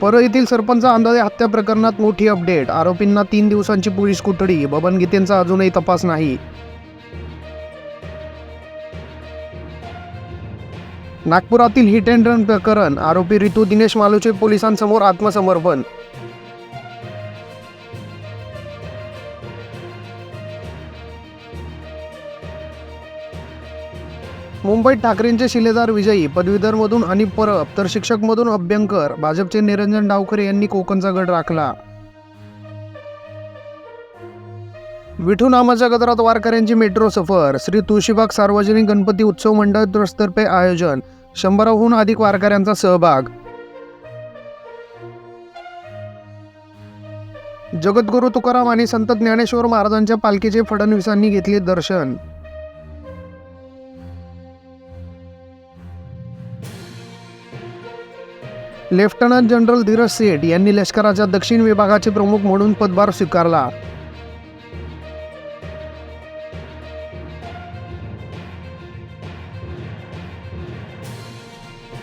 परळ येथील सरपंच अंदाजे हत्या प्रकरणात मोठी अपडेट. आरोपींना तीन दिवसांची पोलीस कोठडी. बबन गीतेंचा अजूनही तपास नाही. नागपुरातील हिट अँड रन प्रकरण. आरोपी रितू दिनेश मालुचे पोलिसांसमोर आत्मसमर्पण. मुंबईत ठाकरेंचे शिलेदार विजयी पदवीधरमधून अनिप परब तर शिक्षकमधून अभ्यंकर भाजपचे निरंजन डावखरे यांनी कोकणचा गड राखला. विठू नामाच्या गजरात वारकऱ्यांची मेट्रो सफर श्री तुळशीबाग सार्वजनिक गणपती उत्सव मंडळ ट्रस्टतर्फे आयोजन शंभराहून अधिक वारकऱ्यांचा सहभाग. जगद्गुरू तुकाराम आणि संत ज्ञानेश्वर महाराजांच्या पालखीचे फडणवीसांनी घेतले दर्शन. लेफ्टनंट जनरल धीरज सेठ यांनी लष्कराच्या दक्षिण विभागाचे प्रमुख म्हणून पदभार स्वीकारला.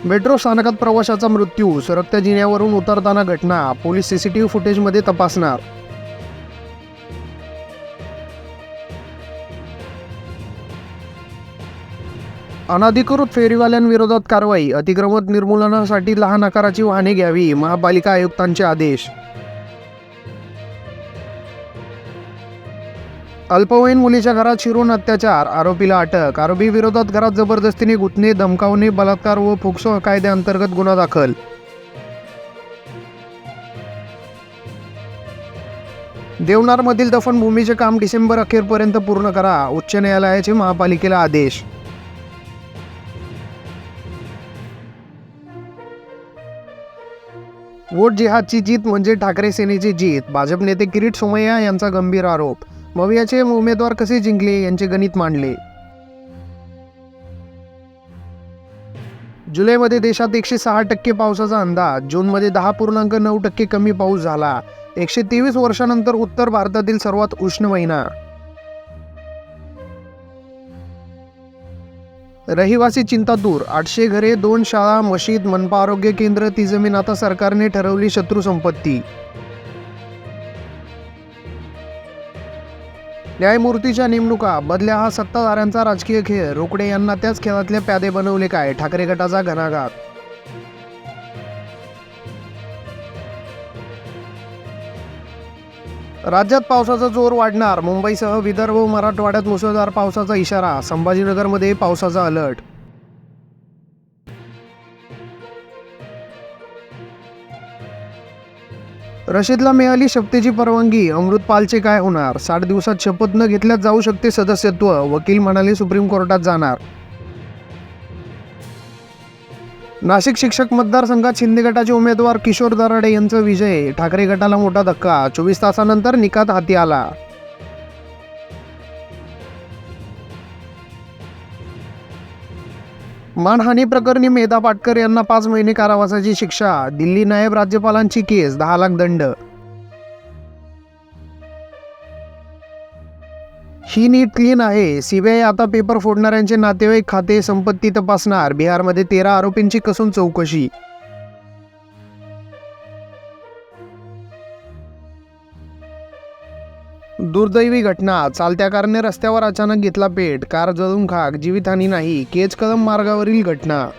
मेट्रो स्थानकात प्रवाशाचा मृत्यू सरकत्या जिन्यावरून उतरताना घटना पोलीस सीसीटीव्ही फुटेजमध्ये तपासणार अनधिकृत फेरीवाल्यांविरोधात कारवाई अतिक्रमण निर्मूलनासाठी लहान आकाराची वाहने घ्यावी महापालिका आयुक्तांचे आदेश. अल्पवयीन मुलीच्या घरात शिरून अत्याचार आरोपीला अटक आरोपी विरोधात घरात जबरदस्तीने गुतणे धमकावणे बलात्कार व फोक्सो कायद्याअंतर्गत गुन्हा दाखल. देवनारमधील दफनभूमीचे काम डिसेंबर अखेरपर्यंत पूर्ण करा उच्च न्यायालयाचे महापालिकेला आदेश. वोट जिहादची जीत म्हणजे ठाकरे सेनेची जीत. भाजप नेते किरीट सोमय्या यांचा गंभीर आरोप. मवियाचे उमेदवार कसे जिंकले यांचे गणित मांडले. जुलैमध्ये देशात एकशे सहा टक्के पावसाचा अंदाज. जूनमध्ये दहा पूर्णांक नऊ टक्के कमी पाऊस झाला. एकशे तेवीस वर्षानंतर उत्तर भारतातील सर्वात उष्ण महिना. रहिवासी चिंता दूर. आठशे घरे दोन शाळा मशीद मनपा आरोग्य केंद्र ती जमीन आता सरकारने ठरवली शत्रू संपत्ती. न्यायमूर्तीच्या नेमणुका. बदल्या हा सत्ताधाऱ्यांचा राजकीय खेळ. रोकडे यांना त्याच खेळातले प्यादे बनवले काय? ठाकरे गटाचा घणाघात राज्यात पावसाचा जोर वाढणार. मुंबईसह विदर्भ व मराठवाड्यात मुसळधार पावसाचा इशारा. संभाजीनगरमध्ये पावसाचा अलर्ट. रशीदला मिळाली शपथेची परवानगी. अमृतपालचे काय होणार? साठ दिवसात शपथ न घेतल्यास जाऊ शकते सदस्यत्व. वकील म्हणाले सुप्रीम कोर्टात जाणार. नाशिक शिक्षक मतदारसंघात शिंदे गटाचे उमेदवार किशोर दराडे यांचा विजय. ठाकरे गटाला मोठा धक्का. चोवीस तासानंतर निकात हाती आला. मानहानी प्रकरणी मेधा पाटकर यांना पाच महिने कारावासाची शिक्षा. दिल्ली नायब राज्यपालांची केस दहा लाख दंड ही नीट क्लीन आहे. सीबीआय आता पेपर फोडणाऱ्यांचे नातेवाईक खाते संपत्ती तपासणार. बिहारमध्ये तेरा आरोपींची कसून चौकशी? दुर्दैवी घटना. चालत्या कारने रस्त्यावर अचानक घेतला पेट. कार जळून खाक. जीवितहानी नाही. केज कदम मार्गावरील घटना.